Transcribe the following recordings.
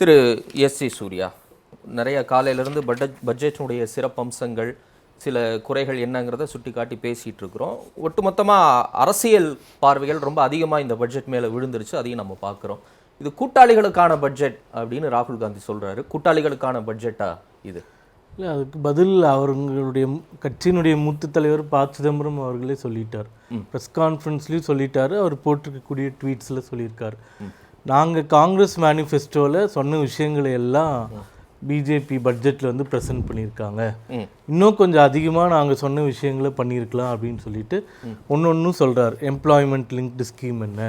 திரு S C Surya நிறைய காலையிலேருந்து budget பட்ஜெட்டினுடைய சிறப்பம்சங்கள் சில குறைகள் என்னங்கிறத சுட்டி காட்டி பேசிகிட்டு இருக்கிறோம் ஒட்டுமொத்தமாக அரசியல் பார்வைகள் ரொம்ப அதிகமாக இந்த பட்ஜெட் மேலே விழுந்துருச்சு அதையும் நம்ம பார்க்குறோம். இது கூட்டாளிகளுக்கான பட்ஜெட் அப்படின்னு ராகுல் காந்தி சொல்கிறாரு கூட்டாளிகளுக்கான பட்ஜெட்டா இது? இல்லை அதுக்கு பதில் அவர்களுடைய கட்சியினுடைய மூத்த தலைவர் ப சிதம்பரம் அவர்களே சொல்லிட்டார். ப்ரெஸ் கான்ஃபரன்ஸ்லேயும் சொல்லிட்டாரு. அவர் போட்டிருக்கக்கூடிய ட்வீட்ஸில் சொல்லியிருக்காரு. நாங்கள் காங்கிரஸ் மேனிஃபெஸ்டோவில் சொன்ன விஷயங்களை எல்லாம் பிஜேபி பட்ஜெட்டில் வந்து ப்ரெசென்ட் பண்ணியிருக்காங்க. இன்னும் கொஞ்சம் அதிகமாக நாங்கள் சொன்ன விஷயங்களை பண்ணியிருக்கலாம் அப்படின்னு சொல்லிட்டு ஒன்று ஒன்றும் சொல்கிறார் எம்ப்ளாய்மெண்ட் லிங்க்டு ஸ்கீம் என்ன?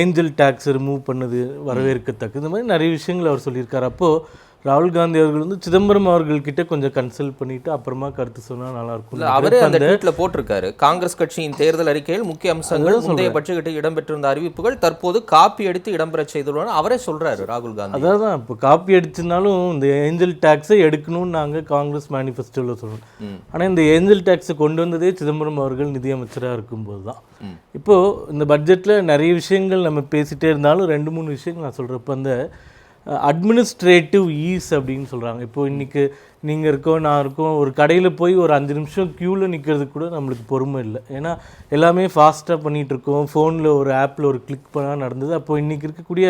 ஏஞ்சல் டேக்ஸ் ரிமூவ் பண்ணது வரவேற்கத்தக்கது இந்த மாதிரி நிறைய விஷயங்கள் அவர் சொல்லியிருக்காரு. அப்போது ராகுல் காந்தி அவர்கள் வந்து சிதம்பரம் அவர்கள்கிட்ட கொஞ்சம் கன்சல்ட் பண்ணிட்டு அப்புறமா கருத்து சொன்னால் நல்லா இருக்கும் அவரே அந்த ட்வீட்ல போட்டிருக்காரு. காங்கிரஸ் கட்சியின் தேர்தல் அறிக்கையில் முக்கிய அம்சங்கள் முந்தைய பட்ஜெட்டில் இடம்பெற்றிருந்த அறிவிப்புகள் தற்போது காப்பி அடித்து இடம்பெற செய்துள்ளன. அவரே சொல்றாரு ராகுல் காந்தி. அதான் இப்போ காப்பி அடிச்சிருந்தாலும் இந்த ஏஞ்சல் டேக்ஸை எடுக்கணும்னு நாங்கள் காங்கிரஸ் மேனிஃபெஸ்டோவில் சொல்கிறோம் ம். ஆனால் இந்த ஏஞ்சல் டேக்ஸை கொண்டு வந்ததே சிதம்பரம் அவர்கள் நிதியமைச்சராக இருக்கும்போது தான் இப்போது இந்த பட்ஜெட்டில் நிறைய விஷயங்கள் நம்ம பேசிட்டே இருந்தாலும் ரெண்டு மூணு விஷயங்கள் நான் சொல்கிறேன் இப்போ அந்த அட்மினிஸ்ட்ரேட்டிவ் ஈஸ் அப்படின்னு சொல்கிறாங்க இப்போது இன்றைக்கி நீங்கள் இருக்கோ நான் இருக்கோம் ஒரு கடையில் போய் ஒரு அஞ்சு நிமிஷம் க்யூவில் நிற்கிறதுக்கு கூட நம்மளுக்கு பொறுமை இல்லை. ஏன்னா எல்லாமே ஃபாஸ்ட்டாக பண்ணிகிட்ருக்கோம் ஃபோனில் ஒரு ஆப்பில் ஒரு கிளிக் பண்ணால் நடந்தது. அப்போது இன்றைக்கி இருக்கக்கூடிய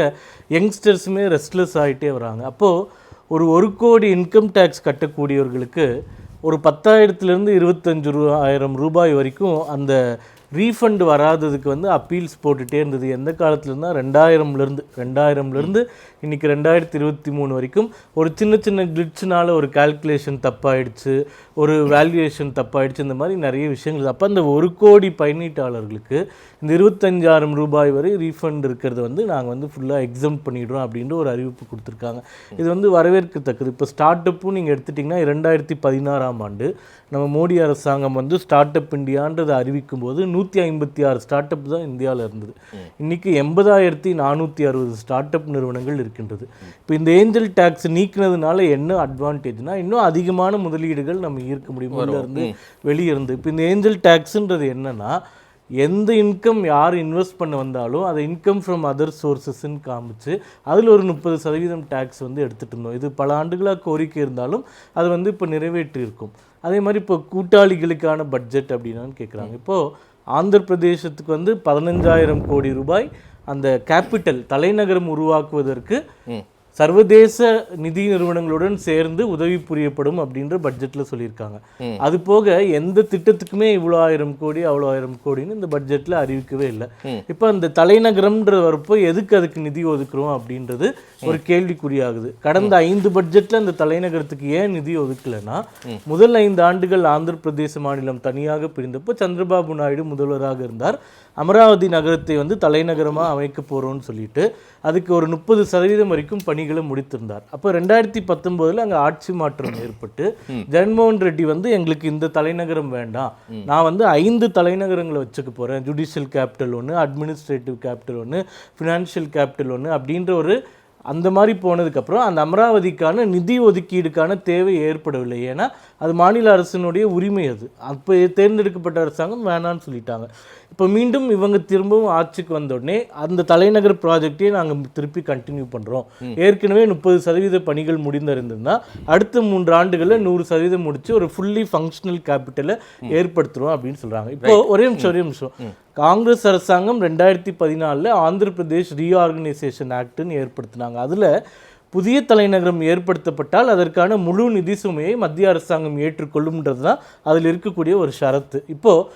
யங்ஸ்டர்ஸுமே ரெஸ்ட்லெஸ் ஆகிட்டே வராங்க. அப்போது ஒரு ஒரு கோடி இன்கம் டேக்ஸ் கட்டக்கூடியவர்களுக்கு ஒரு பத்தாயிரத்துலேருந்து இருபத்தஞ்சு ரூ ஆயிரம் ரூபாய் வரைக்கும் அந்த ரீஃபண்டு வராததுக்கு வந்து அப்பீல்ஸ் போட்டுகிட்டே இருந்தது. எந்த காலத்துலேருந்தா? ரெண்டாயிரம்லேருந்து ரெண்டாயிரம்லேருந்து இன்றைக்கி ரெண்டாயிரத்தி இருபத்தி மூணு வரைக்கும் ஒரு சின்ன சின்ன கிளிட்ஸ்னால் ஒரு கால்குலேஷன் தப்பாயிடுச்சு ஒரு வேல்யூவேஷன் தப்பாயிடுச்சு இந்த மாதிரி நிறைய விஷயங்கள் அப்போ அந்த ஒரு கோடி பயணீட்டாளர்களுக்கு இந்த இருபத்தஞ்சாயிரம் ரூபாய் வரை ரீஃபண்ட் இருக்கிறது வந்து நாங்கள் வந்து ஃபுல்லாக எக்ஸாம் பண்ணிடுறோம் அப்படின்ற ஒரு அறிவிப்பு கொடுத்துருக்காங்க. இது வந்து வரவேற்கத்தக்கது. இப்போ ஸ்டார்ட் அப்பும் நீங்கள் எடுத்துட்டிங்கன்னா இரண்டாயிரத்தி பதினாறாம் ஆண்டு நம்ம மோடி அரசாங்கம் வந்து ஸ்டார்ட் அப் இந்தியான்றதை அறிவிக்கும் போது நூற்றி ஐம்பத்தி ஆறு ஸ்டார்ட் அப் தான் இந்தியாவில் இருந்தது. இன்னைக்கு எண்பதாயிரத்தி நானூற்றி அறுபது ஸ்டார்ட் அப் நிறுவனங்கள் இருக்கின்றது. இப்போ இந்த ஏஞ்சல் டேக்ஸ் நீக்கினதுனால என்ன அட்வான்டேஜ்னா இன்னும் அதிகமான முதலீடுகள் நம்ம ஈர்க்க முடியும். இருந்து வெளியே இருந்து இப்போ இந்த ஏஞ்சல் டேக்ஸ்ன்றது என்னன்னா எந்த இன்கம் யார் இன்வெஸ்ட் பண்ண வந்தாலும் அதை இன்கம் ஃப்ரம் அதர் சோர்சஸ்ன்னு காமிச்சு அதில் ஒரு முப்பது சதவீதம் டேக்ஸ் வந்து எடுத்துகிட்டு இருந்தோம். இது பல ஆண்டுகளாக கோரிக்கை இருந்தாலும் அது வந்து இப்போ நிறைவேற்றி இருக்கும் அதே மாதிரி இப்போ கூட்டாளிகளுக்கான பட்ஜெட் அப்படின்னான்னு கேட்குறாங்க இப்போது ஆந்திர பிரதேசத்துக்கு வந்து பதினஞ்சாயிரம் கோடி ரூபாய் அந்த கேபிட்டல் தலைநகரம் உருவாக்குவதற்கு சர்வதேச நிதி நிறுவனங்களுடன் சேர்ந்து உதவி புரியப்படும் அப்படின்ற பட்ஜெட்டில் சொல்லியிருக்காங்க. அது போக எந்த திட்டத்துக்குமே இவ்வளோ ஆயிரம் கோடி அவ்வளோ ஆயிரம் கோடின்னு இந்த பட்ஜெட்டில் அறிவிக்கவே இல்லை. இப்போ அந்த தலைநகரம்ன்ற வரப்போ எதுக்கு அதுக்கு நிதி ஒதுக்குறோம் அப்படின்றது ஒரு கேள்விக்குறியாகுது. கடந்த ஐந்து பட்ஜெட்டில் அந்த தலைநகரத்துக்கு ஏன் நிதி ஒதுக்கலைன்னா முதல் ஐந்து ஆண்டுகள் ஆந்திர பிரதேச மாநிலம் தனியாக பிரிந்தப்போ சந்திரபாபு நாயுடு முதல்வராக இருந்தார். அமராவதி நகரத்தை வந்து தலைநகரமாக அமைக்க போகிறோம்னு சொல்லிட்டு அதுக்கு ஒரு முப்பது சதவீதம் வரைக்கும் பணிகளை முடித்திருந்தார். அப்போ ரெண்டாயிரத்தி பத்தொம்போதில் அங்கே ஆட்சி மாற்றம் ஏற்பட்டு ஜெகன்மோகன் ரெட்டி வந்து எங்களுக்கு இந்த தலைநகரம் வேண்டாம். நான் வந்து ஐந்து தலைநகரங்களை வச்சுக்க போகிறேன் ஜுடிஷியல் கேபிட்டல் ஒன்று அட்மினிஸ்ட்ரேட்டிவ் கேபிட்டல் ஒன்று ஃபினான்ஷியல் கேபிட்டல் ஒன்று அப்படின்ற ஒரு அந்த மாதிரி போனதுக்கப்புறம் அந்த அமராவதிக்கான நிதி ஒதுக்கீடுக்கான தேவை ஏற்படவில்லை. ஏன்னா அது மாநில அரசினுடைய உரிமை அது. அப்போ தேர்ந்தெடுக்கப்பட்ட அரசாங்கம் வேணான்னு சொல்லிட்டாங்க. இப்போ மீண்டும் இவங்க திரும்பவும் ஆட்சிக்கு வந்த உடனே அந்த தலைநகர் ப்ராஜெக்டே நாங்கள் திருப்பி கண்டினியூ பண்ணுறோம் ஏற்கனவே முப்பது சதவீத பணிகள் முடிந்திருந்ததுன்னா அடுத்த மூன்று ஆண்டுகளில் நூறு சதவீதம் முடிச்சு ஒரு ஃபுல்லி ஃபங்க்ஷனல் கேபிட்டலை ஏற்படுத்துகிறோம் அப்படின்னு சொல்கிறாங்க இப்போ ஒரே நிமிஷம் ஒரே நிமிஷம். காங்கிரஸ் அரசாங்கம் ரெண்டாயிரத்தி பதினாலில் ஆந்திர பிரதேஷ் ரீஆர்கனைசேஷன் ஆக்ட்னு ஏற்படுத்தினாங்க. அதில் புதிய தலைநகரம் ஏற்படுத்தப்பட்டால் அதற்கான முழு நிதி சுமையை மத்திய அரசாங்கம் ஏற்றுக்கொள்ளும்ன்றது தான் அதில் இருக்கக்கூடிய ஒரு ஷரத்து. இப்போது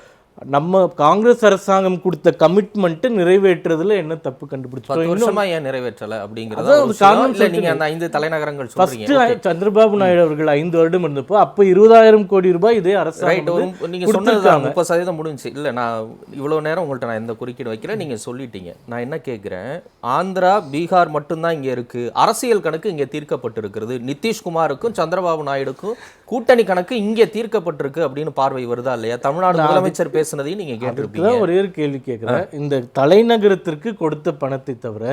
நம்ம காங்கிரஸ் அரசாங்கம் கொடுத்த கமிட்மெண்ட்டை நிறைவேற்றுறதுல என்ன தப்பு கண்டுபிடிச்சோம் வருஷமா ஏன் நிறைவேற்றல அப்படிங்கறத நீங்க அந்த ஐந்து தலைநகரங்கள் ஃபர்ஸ்ட் சந்திரபாபு நாயுடு அவர்கள் ஐந்து வருடம் இருந்தப்போ அப்போ இருபதாயிரம் கோடி ரூபாய் இதே அரசாங்கம் நீங்க சொன்னது. முப்பது சதவீதம் முடிஞ்சுச்சு. இல்ல நான் இவ்வளவு நேரம் உங்கள்ட்ட நான் எந்த குறுக்கீடு வைக்கல நீங்க சொல்லிட்டீங்க. நான் என்ன கேட்கிறேன் ஆந்திரா பீகார் மட்டும்தான் இங்க இருக்கு. அரசியல் கணக்கு இங்க தீர்க்கப்பட்டிருக்கிறது. நிதிஷ்குமாருக்கும் சந்திரபாபு நாயுடுக்கும் கூட்டணி கணக்கு இங்க தீர்க்கப்பட்டிருக்கு அப்படின்னு பார்வை வருதா இல்லையா? தமிழ்நாடு முதலமைச்சர் பேசுனதையும் நீங்க அதுக்குதான் ஒரே ஒரு கேள்வி கேட்கிறேன். இந்த தலைநகரத்திற்கு கொடுத்த பணத்தை தவிர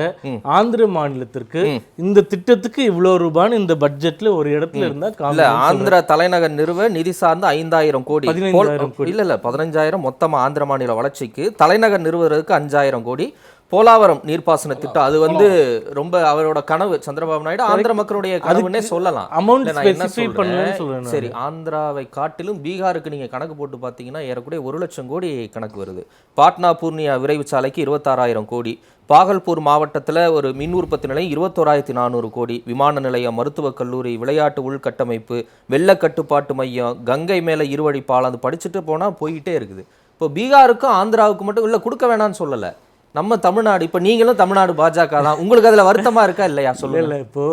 ஆந்திர மாநிலத்திற்கு இந்த திட்டத்துக்கு இவ்வளவு ரூபான்னு இந்த பட்ஜெட்ல ஒரு இடத்துல இருந்தா ஆந்திரா தலைநகர் நிறுவ நிதி சார்ந்த ஐந்தாயிரம் கோடி. இல்ல இல்ல பதினஞ்சாயிரம் மொத்தமா ஆந்திர மாநில வளர்ச்சிக்கு தலைநகர் நிறுவுறதுக்கு அஞ்சாயிரம் கோடி. போலாவரம் நீர்ப்பாசன திட்டம் அது வந்து ரொம்ப அவரோட கனவு. சந்திரபாபு நாயுடு ஆந்திர மக்களுடைய கனவுன்னே சொல்லலாம். சொல்றேன்? சரி ஆந்திராவை காட்டிலும் பீகாருக்கு நீங்க கணக்கு போட்டு பார்த்தீங்கன்னா ஏறக்குறைய ஒரு லட்சம் கோடி கணக்கு வருது. பாட்னா பூர்ணியா விரைவு சாலைக்கு இருபத்தாறாயிரம் கோடி. பாகல்பூர் மாவட்டத்தில் ஒரு மின் உற்பத்தி நிலையம் இருபத்தோராயிரத்தி நானூறு கோடி. விமான நிலையம் மருத்துவக் கல்லூரி விளையாட்டு உள்கட்டமைப்பு வெள்ள கட்டுப்பாட்டு மையம் கங்கை மேலே இருவழி பாலம். அது படிச்சுட்டு போனால் போய்கிட்டே இருக்குது. இப்போ பீகாருக்கும் ஆந்திராவுக்கு மட்டும் இல்லை கொடுக்க வேணாம்னு சொல்லலை. நம்ம தமிழ்நாடு இப்போ நீங்களும் தமிழ்நாடு பாஜக தான். உங்களுக்கு அதில் வருத்தமா இருக்கா இல்லையா? இல்லை சொல்லுங்க. இல்லை இப்போ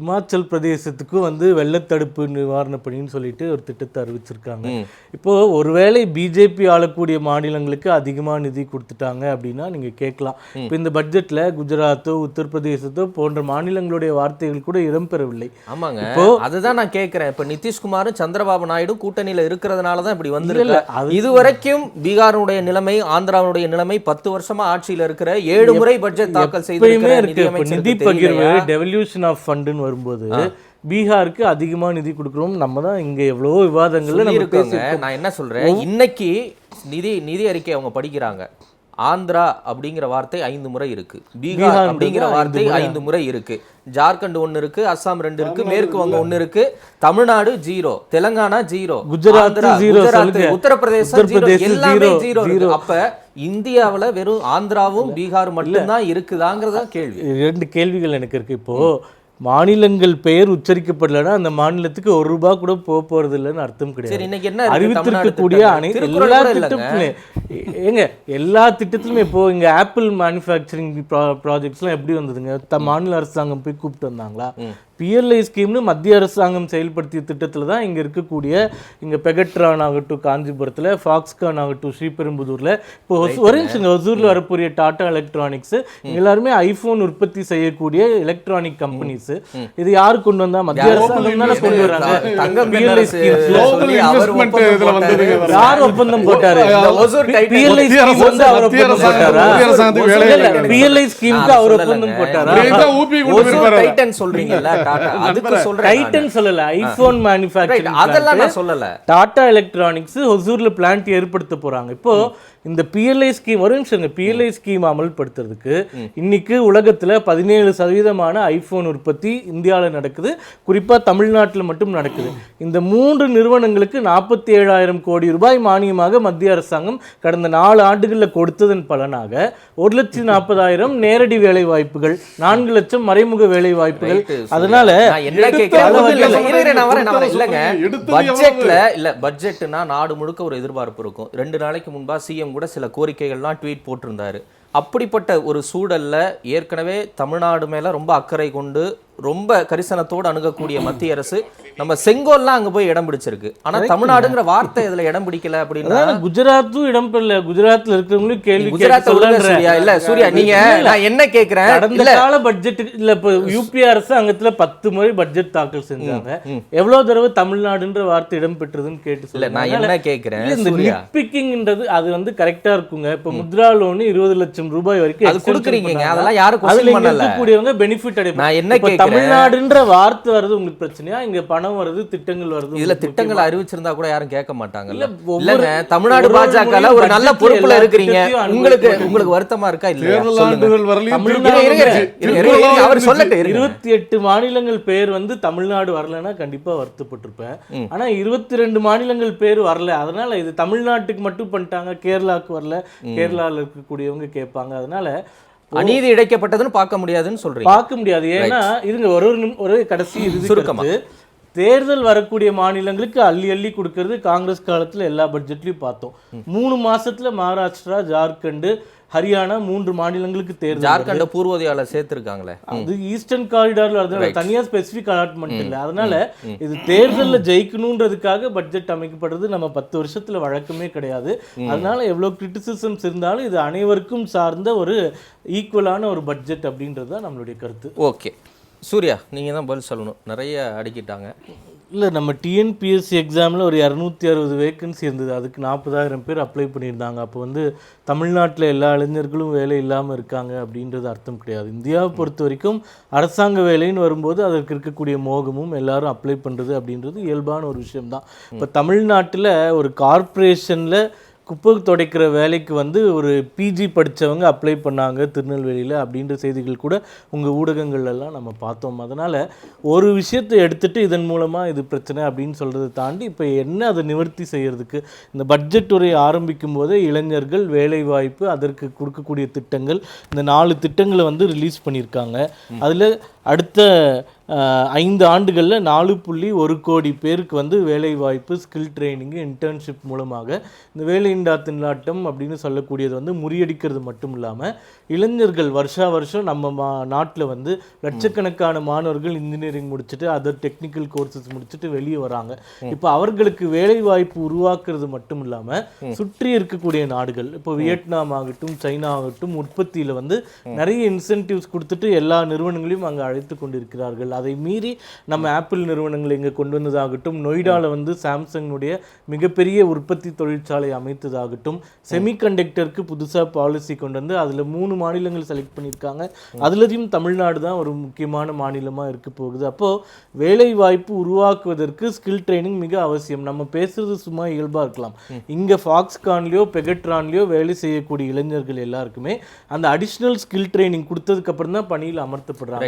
இமாச்சல் பிரதேசத்துக்கும் வந்து வெள்ளத்தடுப்பு நிவாரண பணின்னு சொல்லிட்டு ஒரு திட்டத்தை அறிவிச்சிருக்காங்க. இப்போ ஒருவேளை பிஜேபி ஆளக்கூடிய மாநிலங்களுக்கு அதிகமாக நிதி கொடுத்துட்டாங்க அப்படின்னா நீங்க கேட்கலாம். இப்போ இந்த பட்ஜெட்ல குஜராத்தோ உத்தரப்பிரதேசத்தோ போன்ற மாநிலங்களுடைய வார்த்தைகள் கூட இடம்பெறவில்லை. ஆமாங்க. இப்போ- அதுதான் நான் கேட்கிறேன். இப்ப நிதிஷ்குமாரும் சந்திரபாபு நாயுடு கூட்டணியில இருக்கிறதுனால தான் இப்படி இல்ல, வந்திருக்கு? அது- இதுவரைக்கும் பீகாருடைய நிலைமை ஆந்திராவுடைய நிலைமை பத்து வருஷமா ஆட்சியில இருக்கிற ஏழு முறை பட்ஜெட் தாக்கல் இப்போ நிதி பகிர்வு? டெவல்யூஷன் ஆஃப் ஃபண்டுன்னு வரும்போது பீகாருக்கு அதிகமா நிதி கொடுக்குறோம். நம்ம தான் இங்க எவ்வளவோ விவாதங்கள்ல நம்ம நான் என்ன சொல்றேன்? இன்னைக்கு நிதி நிதி அறிக்கை அவங்க படிக்கிறாங்க. ஆந்திரா அப்படிங்கிற வார்த்தை ஐந்து முறை இருக்கு. பீகார் அப்படிங்கிற வார்த்தை. ஐந்து முறை. இருக்கு. ஜார்க்கண்ட் ஒன்னு இருக்கு அஸ்ஸாம் ரெண்டு இருக்கு மேற்கு வங்கம் ஒன்னு இருக்கு தமிழ்நாடு ஜீரோ தெலங்கானா ஜீரோ குஜராத். உத்தரப்பிரதேசம் எல்லாமே ஜீரோ. அப்ப இந்தியாவுல வெறும் ஆந்திராவும் பீகார் மட்டும்தான் இருக்குதாங்கிறதா கேள்வி. ரெண்டு கேள்விகள் எனக்கு இருக்கு இப்போ. மாநிலங்கள் பெயர் உச்சரிக்கப்படலைன்னா அந்த மாநிலத்துக்கு ஒரு ரூபாய் கூட போக போறது இல்லைன்னு அர்த்தம் கிடையாது. அறிவித்திருக்கக்கூடிய அனைத்து? எல்லா. திட்டத்திலுமே ஏங்க எல்லா திட்டத்திலுமே இப்போ இங்க ஆப்பிள் மேனுஃபேக்சரிங் ப்ராஜெக்ட்ஸ்லாம் எப்படி வந்ததுங்க? த மாநில அரசாங்கம் போய் கூப்பிட்டு வந்தாங்களா? பிஎல்ஐ ஸ்கீம்னு மத்திய அரசாங்கம் செயல்படுத்திய திட்டத்தில் தான் இங்கே இருக்கக்கூடிய இங்கே பெகட்ரான் ஆகட்டும் காஞ்சிபுரத்தில் ஃபாக்ஸ்கான் ஆகட்டும் ஸ்ரீபெரும்புதூரில். இப்போ ஒரே நிமிஷம் ஒசூரில் வரக்கூடிய டாடா எலக்ட்ரானிக்ஸ் எல்லாருமே ஐஃபோன் உற்பத்தி செய்யக்கூடிய எலக்ட்ரானிக் கம்பெனிஸ் இது யாரு கொண்டு வந்தா? மத்திய அரசாங்கம் தானே கொண்டு வராங்க? போட்டாரு. வர. யார் ஒப்பந்தம் போட்டாரு? மத்திய scheme வந்து அவர் ஒப்பந்தம் போட்டாரா. PLI ஸ்கீமுக்கு அவர். ஒப்பந்தம் போட்டாரா? சொல்றீங்கல்ல டாடா அதுக்கு சொல்றேன் டைட்டன் சொல்லல ஐபோன் மேனுஃபேக்சரிங் அதெல்லாம் நான் சொல்லல. டாடா எலக்ட்ரானிக்ஸ் ஒசூர்ல பிளான்ட் ஏற்படுத்த போறாங்க. இப்போ இந்த பிஎல்ஐ ஸ்கீம் ஒரு நிமிஷம் பிஎல்ஐ ஸ்கீம் அமல்படுத்துறதுக்கு இன்னைக்கு உலகத்துல பதினேழு சதவீதமான ஐபோன் உற்பத்தி இந்தியால நடக்குது. குறிப்பா தமிழ்நாட்டுல மட்டும் நடக்குது. இந்த மூன்று நிறுவனங்களுக்கு நாற்பத்தி ஏழாயிரம் கோடி ரூபாய் மானியமாக மத்திய அரசாங்கம் கடந்த நாலு ஆண்டுகள்ல கொடுத்ததன் பலனாக ஒரு லட்சத்தி நாற்பதாயிரம் நேரடி வேலை வாய்ப்புகள் நான்கு லட்சம் மறைமுக வேலை வாய்ப்புகள் சூர்யா. அதனால என்ன பட்ஜெட்ல இல்ல பட்ஜெட்னா நாடு முழுக்க ஒரு எதிர்பார்ப்பு இருக்கும். ரெண்டு நாளைக்கு முன்பா சிஎம் கூட சில கோரிக்கைகள்லாம் ட்வீட் போட்டிருந்தாரு. அப்படிப்பட்ட ஒரு சூழல்ல ஏற்கனவே தமிழ்நாடு மேல ரொம்ப அக்கறை கொண்டு ரொம்ப கரிசனத்தோடு அணுகக்கூடிய மத்திய அரசு நம்ம செங்கோல்லாம் அங்க போய் இடம் பிடிச்சிருக்கு. ஆனா தமிழ்நாடுங்கிற வார்த்தை இதுல இடம் பிடிக்கல அப்படின்னா குஜராத்தும் இடம் பெறல. குஜராத்ல இருக்கிறவங்களும் கேள்வி குஜராத். சூர்யா? இல்ல சூர்யா நீங்க நான் என்ன கேக்குறேன்? கடந்த இல்ல. கால பட்ஜெட் இல்ல இப்ப யூபி அரசாங்கத்துல பத்து முறை பட்ஜெட் தாக்கல் செஞ்சாங்க. எவ்வளவு தடவை தமிழ்நாடுன்ற வார்த்தை இடம் பெற்றதுன்னு கேட்டு இல்ல நான் என்ன கேக்குறேன் இல்ல, இந்த சூர்யா? நிப்பிக்கிங்ன்றது அது வந்து கரெக்டா இருக்குங்க. இப்ப முத்ரா லோன் இருபது லட்சம் ரூபாய் வரைக்கும் அது கொடுக்குறீங்க. அதெல்லாம் யாரும் அதுல இருக்கக்கூடியவங்க பெனிஃபிட் அடைப்பாங்க நான் என்ன தமிழ்நாடுன்ற வார்த்தை வருது உங்களுக்கு பிரச்சனையா? இங்க பணம் வருது திட்டங்கள் வருது இதுல திட்டங்களை அறிவிச்சிருந்தா கூட யாரும் கேட்க மாட்டாங்கல்ல. இல்ல, தமிழ்நாடு ஒரு ஒரு பாஜகல முறையும் ஒரு நல்ல பொறுப்புல இருக்கிறீங்க. உங்களுக்கு உங்களுக்கு வருத்தமா இருக்கா? இருங்க, அவர் இருங்க. இருபத்தி எட்டு மாநிலங்கள் பேர் வந்து தமிழ்நாடு வரலன்னா கண்டிப்பா வருத்தப்பட்டிருப்பேன். ஆனா இருபத்தி ரெண்டு மாநிலங்கள் பேர் வரல. அதனால இது தமிழ்நாட்டுக்கு மட்டும் பண்ணிட்டாங்க கேரளாவுக்கு வரல. கேரளால இருக்கக்கூடியவங்க கேட்பாங்க அதனால அநீதி இழைக்கப்பட்டதுன்னு பார்க்க முடியாதுன்னு சொல்றீங்க. பார்க்க முடியாது. ஏன்னா இருங்க ஒரு ஒரு கடைசி இறுதி சுருக்கமா. கருத்து. தேர்தல் வரக்கூடிய மாநிலங்களுக்கு அள்ளி அள்ளி கொடுக்கறது காங்கிரஸ் காலத்துல எல்லா பட்ஜெட்லயும் பார்த்தோம். மூணு மாசத்துல மகாராஷ்டிரா ஜார்க்கண்ட் ஹரியானா மூன்று மாநிலங்களுக்கு தேர்தல் ஜார்க்கண்ட பூர்வோதயால சேர்த்திருக்காங்களே. அது ஈஸ்டர்ன் காரிடார்ல அதனால தனியா ஸ்பெசிபிக் அலாட்மெண்ட் இல்ல. அதனால இது தேர்தல்ல ஜெயிக்கணுன்றதுக்காக பட்ஜெட் அமைக்கப்படுறது நம்ம பத்து வருஷத்துல வழக்கமே கிடையாது. அதனால எவ்வளவு கிரிட்டிசிசம்ஸ் இருந்தாலும் இது அனைவருக்கும் சார்ந்த ஒரு ஈக்குவலான ஒரு பட்ஜெட் அப்படின்றது தான் நம்மளுடைய கருத்து. ஓகே. சூர்யா நீங்க தான் பதில் சொல்லணும். நிறைய அடிக்கிட்டாங்க. இல்லை நம்ம டிஎன்பிஎஸ்சி எக்ஸாமில் ஒரு இரநூத்தி அறுபது வேகன்சி இருந்தது. அதுக்கு நாற்பதாயிரம் பேர் அப்ளை பண்ணியிருந்தாங்க. அப்போ வந்து தமிழ்நாட்டில் எல்லா இளைஞர்களும் வேலை இல்லாமல் இருக்காங்க அப்படின்றது அர்த்தம் கிடையாது. இந்தியாவை பொறுத்த வரைக்கும் அரசாங்க வேலைன்னு வரும்போது அதற்கு இருக்கக்கூடிய மோகமும் எல்லாரும் அப்ளை பண்ணுறது அப்படின்றது இயல்பான ஒரு விஷயம்தான். இப்போ தமிழ்நாட்டில் ஒரு கார்ப்பரேஷனில் குப்பை துடைக்கிற வேலைக்கு வந்து ஒரு பிஜி படிச்சவங்க அப்ளை பண்ணாங்க திருநெல்வேலியில் அப்படின்ற செய்திகள் கூட உங்கள் ஊடகங்கள்லாம் நம்ம பார்த்தோம். அதனால் ஒரு விஷயத்தை எடுத்துட்டு இதன் மூலமாக இது பிரச்சனை அப்படின்னு சொல்கிறத தாண்டி இப்போ என்ன அதை நிவர்த்தி செய்யறதுக்கு? இந்த பட்ஜெட் உரை ஆரம்பிக்கும் போதே இளைஞர்கள் வேலைவாய்ப்பு அதற்கு கொடுக்கக்கூடிய திட்டங்கள் இந்த நாலு திட்டங்களை வந்து ரிலீஸ் பண்ணியிருக்காங்க. அதில் அடுத்த ஐந்து ஆண்டுகளில் நாலு புள்ளி ஒரு கோடி பேருக்கு வந்து வேலைவாய்ப்பு ஸ்கில் ட்ரைனிங்கு இன்டர்ன்ஷிப் மூலமாக. இந்த வேலையின்றா திண்டாட்டம் அப்படின்னு சொல்லக்கூடியது வந்து முறியடிக்கிறது மட்டும் இல்லாமல் இளைஞர்கள் வருஷா வருஷம் நம்ம மா நாட்டில் வந்து லட்சக்கணக்கான மாணவர்கள் இன்ஜினியரிங் முடிச்சுட்டு அதர் டெக்னிக்கல் கோர்சஸ் முடிச்சுட்டு வெளியே வராங்க. இப்போ அவர்களுக்கு வேலைவாய்ப்பு உருவாக்குறது மட்டும் இல்லாமல் சுற்றி இருக்கக்கூடிய நாடுகள் இப்போ வியட்நாம் ஆகட்டும் சைனா ஆகட்டும் உற்பத்தியில் வந்து நிறைய இன்சென்டிவ்ஸ் கொடுத்துட்டு எல்லா நிறுவனங்களையும் அங்கே அழைத்து கொண்டிருக்கிறார்கள். அதை மீறி நம்ம ஆப்பிள் நிறுவனங்களை இங்கே கொண்டு வந்ததாகட்டும் நொய்டாவில் வந்து சாம்சங்குடைய மிகப்பெரிய உற்பத்தி தொழிற்சாலை அமைத்ததாகட்டும் செமிகண்டக்டருக்கு புதுசாக பாலிசி கொண்டு வந்து அதில் மூணு மாநிலங்கள் செலக்ட் பண்ணியிருக்காங்க. அதுலயும் தமிழ்நாடு தான் ஒரு முக்கியமான மாநிலமாக இருக்க போகுது. அப்போது வேலை வாய்ப்பு உருவாக்குவதற்கு ஸ்கில் ட்ரைனிங் மிக அவசியம். நம்ம பேசுறது சும்மா இயல்பாக இருக்கலாம். இங்கே ஃபாக்ஸ்கான்லேயோ பெகட்ரான்லேயோ வேலை செய்யக்கூடிய இளைஞர்கள் எல்லாருக்குமே அந்த அடிஷ்னல் ஸ்கில் ட்ரைனிங் கொடுத்ததுக்கு அப்புறம் தான் பணியில் அமர்த்தப்படுறாங்க.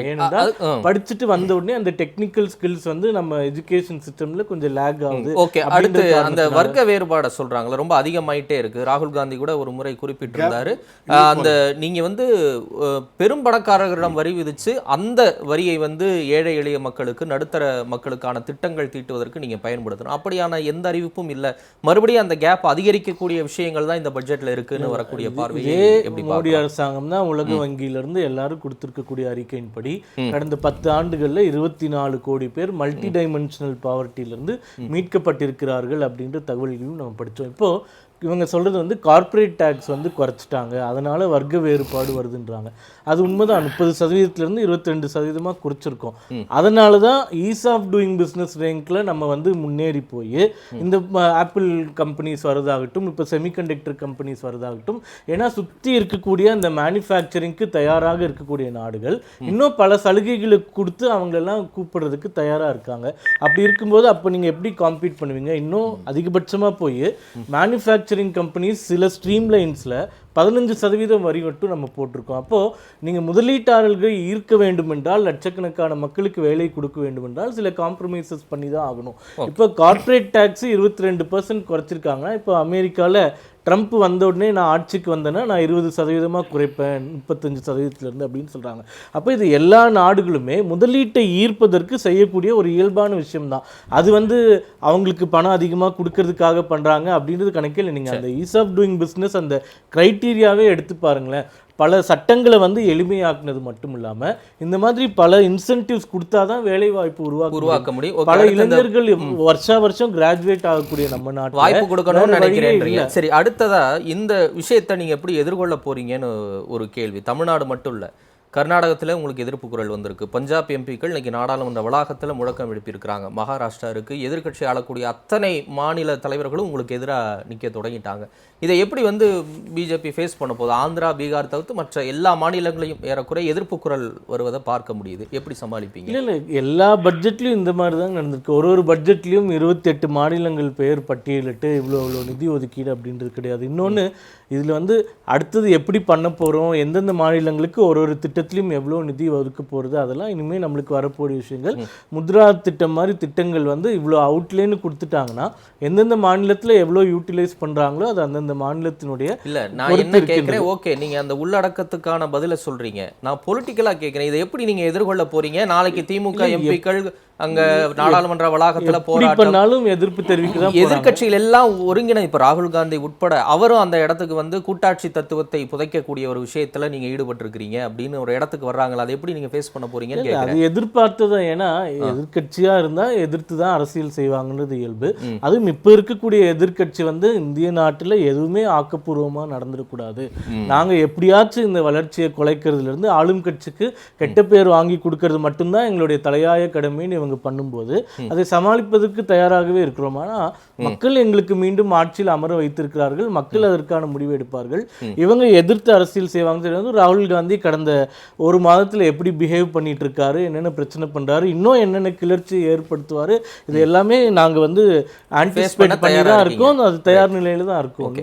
ஆ. படிச்சுட்டு வந்த உடனே அந்த டெக்னிக்கல் ஸ்கில்ஸ் வந்து நம்ம எஜுகேஷன் சிஸ்டம்ல கொஞ்சம் லேக் ஆகுது ஓகே அடுத்து அந்த வர்க்க வேறுபாடை சொல்றாங்களே ரொம்ப அதிகமாயிட்டே இருக்கு. ராகுல் காந்தி கூட ஒரு முறை குறிப்பிட்டிருந்தாரு. அந்த நீங்க வந்து பெரும் பணக்காரர்களிடம் வரி விதிச்சு அந்த வரியை வந்து ஏழை எளிய மக்களுக்கு நடுத்தர மக்களுக்கான திட்டங்கள் தீட்டுவதற்கு நீங்க பயன்படுத்தணும். அப்படியான எந்த அறிவிப்பும் இல்ல. மறுபடியும் அந்த கேப் அதிகரிக்கக்கூடிய விஷயங்கள் தான் இந்த பட்ஜெட்ல இருக்குன்னு வரக்கூடிய பார்வையை மோடி? அரசாங்கம் தான் உலக வங்கியில இருந்து எல்லாரும் கொடுத்திருக்கக்கூடிய அறிக்கையின்படி கடந்த பத்து நாடுகளில் இருபத்தி நாலு கோடி பேர் மல்டி டைமென்ஷனல் பாவர்ட்டியிலிருந்து மீட்கப்பட்டிருக்கிறார்கள் அப்படின்ற தகவல்களையும் நம்ம படித்தோம் இப்போ இவங்க சொல்றது வந்து கார்ப்பரேட் டேக்ஸ் வந்து குறைச்சிட்டாங்க. அதனால வர்க்க வேறுபாடு வருதுன்றாங்க. அது உண்மைதான். முப்பது சதவீதத்திலிருந்து இருபத்தி ரெண்டு சதவீதமாக குறைச்சிருக்கோம். அதனால தான் ஈஸ் ஆஃப் டூயிங் பிஸ்னஸ் ரேங்க்ல நம்ம வந்து முன்னேறி போய் இந்த ஆப்பிள் கம்பெனிஸ் வரதாகட்டும் இப்போ செமிகண்டக்டர் கம்பெனிஸ் வரதாகட்டும் ஏன்னா சுற்றி இருக்கக்கூடிய அந்த மேனுஃபேக்சரிங்க்கு தயாராக இருக்கக்கூடிய நாடுகள் இன்னும் பல சலுகைகளை கொடுத்து அவங்களெல்லாம் கூப்பிடுறதுக்கு தயாராக இருக்காங்க. அப்படி இருக்கும்போது அப்போ நீங்கள் எப்படி காம்பீட் பண்ணுவீங்க? இன்னும் அதிகபட்சமாக போய் மேனுஃபேக்சரிங் கம்பெனிஸ் சில ஸ்ட்ரீம் லைன்ஸில் பதினஞ்சு சதவீதம் வரி மட்டும் நம்ம போட்டிருக்கோம். அப்போது நீங்கள் முதலீட்டாளர்களை ஈர்க்க வேண்டும் என்றால் லட்சக்கணக்கான மக்களுக்கு வேலை கொடுக்க வேண்டும் என்றால் சில காம்ப்ரமைசஸ் பண்ணி தான் ஆகணும் இப்போ கார்ப்பரேட் டேக்ஸ் இருபத்தி ரெண்டு பர்சன்ட் குறைச்சிருக்காங்க இப்போ அமெரிக்காவில் ட்ரம்ப் வந்த உடனே நான் ஆட்சிக்கு வந்தேன்னா நான் இருபது சதவீதமாக குறைப்பேன் முப்பத்தஞ்சு சதவீதத்திலேருந்து அப்படின்னு சொல்கிறாங்க அப்போ இது எல்லா நாடுகளுமே முதலீட்டை ஈர்ப்பதற்கு செய்யக்கூடிய ஒரு இயல்பான விஷயம்தான். அது வந்து அவங்களுக்கு பணம் அதிகமாக கொடுக்கறதுக்காக பண்ணுறாங்க அப்படின்றது கணக்கில் நீங்கள் அந்த ஈஸ் ஆஃப் டூயிங் பிஸ்னஸ் அந்த க்ரைட்டீரியாவே எடுத்து பாருங்களேன். பல சட்டங்களை வந்து எளிமையாக்குனது மட்டும் இல்லாமல் இந்த மாதிரி பல இன்சென்டிவ்ஸ் கொடுத்தா தான் வேலை வாய்ப்பு உருவாக்க உருவாக்க முடியும் பல இளைஞர்கள் வருஷா வருஷம் கிராஜுவேட் ஆகக்கூடிய நம்ம நாட்டில் வாய்ப்பு கொடுக்கணும்னு இல்ல. சரி அடுத்ததா இந்த விஷயத்தை நீங்க எப்படி எதிர்கொள்ள போறீங்கன்னு ஒரு கேள்வி. தமிழ்நாடு மட்டும் இல்ல. கர்நாடகத்தில் உங்களுக்கு எதிர்ப்பு குரல் வந்திருக்கு. பஞ்சாப் எம்பிக்கள் இன்றைக்கி நாடாளுமன்ற வளாகத்தில் முழக்கம் எழுப்பியிருக்கிறாங்க. மகாராஷ்டிரா எதிர்கட்சி எதிர்க்கட்சி ஆளக்கூடிய அத்தனை மாநில தலைவர்களும் உங்களுக்கு எதிராக நிற்க தொடங்கிட்டாங்க. இதை எப்படி வந்து பிஜேபி ஃபேஸ் பண்ண போகுது? ஆந்திரா பீகார் தவிர்த்து மற்ற எல்லா மாநிலங்களையும் ஏறக்குறைய எதிர்ப்பு குரல் வருவதை பார்க்க முடியுது. எப்படி சமாளிப்பீங்க? இல்லை இல்லை எல்லா பட்ஜெட்லேயும் இந்த மாதிரி தான் நடந்திருக்கு. ஒரு ஒரு பட்ஜெட்லையும் இருபத்தெட்டு மாநிலங்கள் பெயர் பட்டியலிட்டு இவ்வளோ இவ்வளோ நிதி ஒதுக்கீடு அப்படின்றது கிடையாது. இன்னொன்று இதில் வந்து அடுத்தது எப்படி பண்ண போகிறோம் எந்தெந்த மாநிலங்களுக்கு ஒரு ஒரு திட்டத்திலையும் எவ்வளோ நிதி ஒதுக்க போகிறது அதெல்லாம் இனிமேல் நம்மளுக்கு வரக்கூடிய விஷயங்கள். முத்ரா திட்டம் மாதிரி திட்டங்கள் வந்து இவ்வளோ அவுட்லேன்னு கொடுத்துட்டாங்கன்னா எந்தெந்த மாநிலத்தில் எவ்வளோ யூட்டிலைஸ் பண்ணுறாங்களோ அது அந்தந்த மாநிலத்தினுடைய இல்ல நான் என்ன. கேட்கிறேன் ஓகே நீங்க அந்த உள்ளடக்கத்துக்கான பதில சொல்றீங்க. நான் பொலிட்டிக்கலா கேட்கிறேன் இதை எப்படி நீங்க எதிர்கொள்ள போறீங்க? நாளைக்கு திமுக எம்பிக்கள் அங்க நாடாளுமன்ற வளாகத்துல போராட்டம். எதிர்ப்பு தெரிவிக்க. எதிர்க்கட்சிகள் எல்லாம் ஒருங்கிணை. இப்ப ராகுல் காந்தி உட்பட அவரும் அந்த இடத்துக்கு வந்து கூட்டாட்சி தத்துவத்தை புதைக்கக்கூடிய ஒரு விஷயத்துல நீங்க ஈடுபட்டிருக்கிறீங்க அப்படின்னு ஒரு இடத்துக்கு வர்றாங்களா? அதை எப்படி நீங்க ஃபேஸ் பண்ண போறீங்கன்னு கேட்கிறேன் அது எதிர்பார்த்ததான் ஏன்னா எதிர்க்கட்சியா இருந்தா எதிர்த்து தான் அரசியல் செய்வாங்கன்றது இயல்பு. அதுவும் இப்ப இருக்கக்கூடிய எதிர்க்கட்சி வந்து இந்திய நாட்டுல எதுவுமே ஆக்கப்பூர்வமா நடந்துடக்கூடாது நாங்க எப்படியாச்சும் இந்த வளர்ச்சியை குலைக்கிறதுல இருந்து ஆளும் கட்சிக்கு கெட்ட பேர் வாங்கி கொடுக்கறது மட்டும்தான் எங்களுடைய தலையாய கடமைன்னு இவங்க பண்ணும்போது அதை சமாளிப்பதற்கு தயாராகவே இருக்கிறோம். ஆனா மக்கள் எங்களுக்கு மீண்டும் ஆட்சியில் அமர வைத்திருக்கிறார்கள். மக்கள் அதற்கான முடிவு எடுப்பார்கள். இவங்க எதிர்த்து அரசியல் செய்வாங்க ராகுல் காந்தி கடந்த ஒரு மாதத்துல எப்படி பிஹேவ் பண்ணிட்டு இருக்காரு என்னென்ன பிரச்சனை பண்றாரு இன்னும் என்னென்ன கிளர்ச்சி ஏற்படுத்துவாரு இது எல்லாமே நாங்க வந்து ஆன்டிசிபேட் பண்ணி தான். இருக்கோம். அது தயார் நிலையில தான் இருக்கும்.